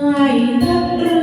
ไม่รัก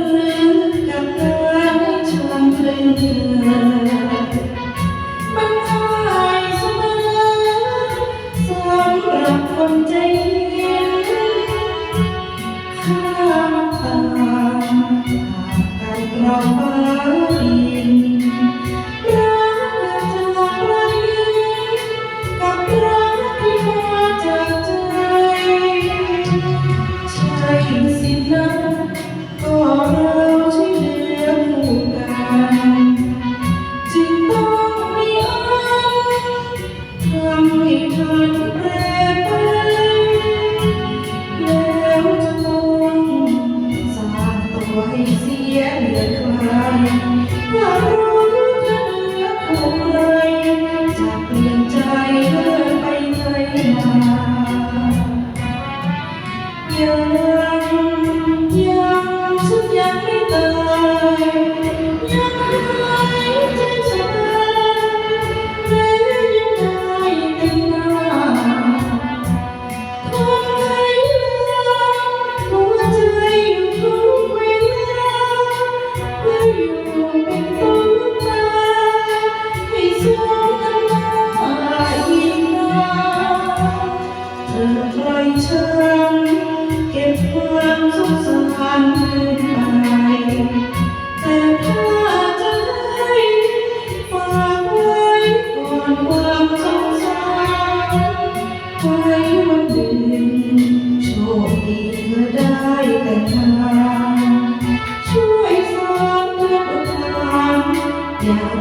You. ฉัน เก็บความสงสารไว้แต่ถ้าจะให้ฝากไว้ก่อนคามสงสารไว้วันดึงโชคดีเธอได้แต่งานช่วยสร้เรื่องอุานอย่า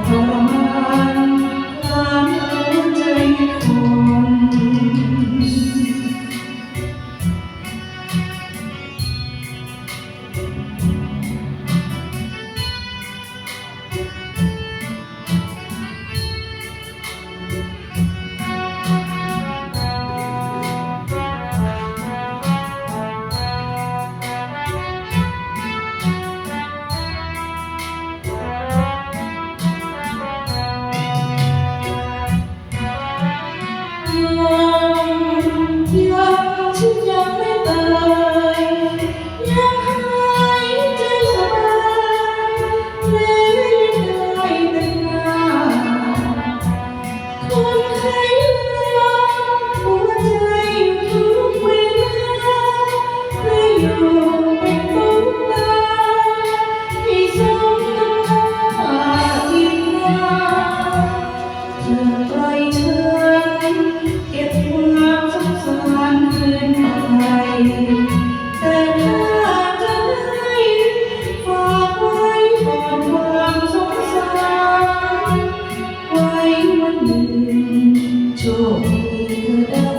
คดีเธอได้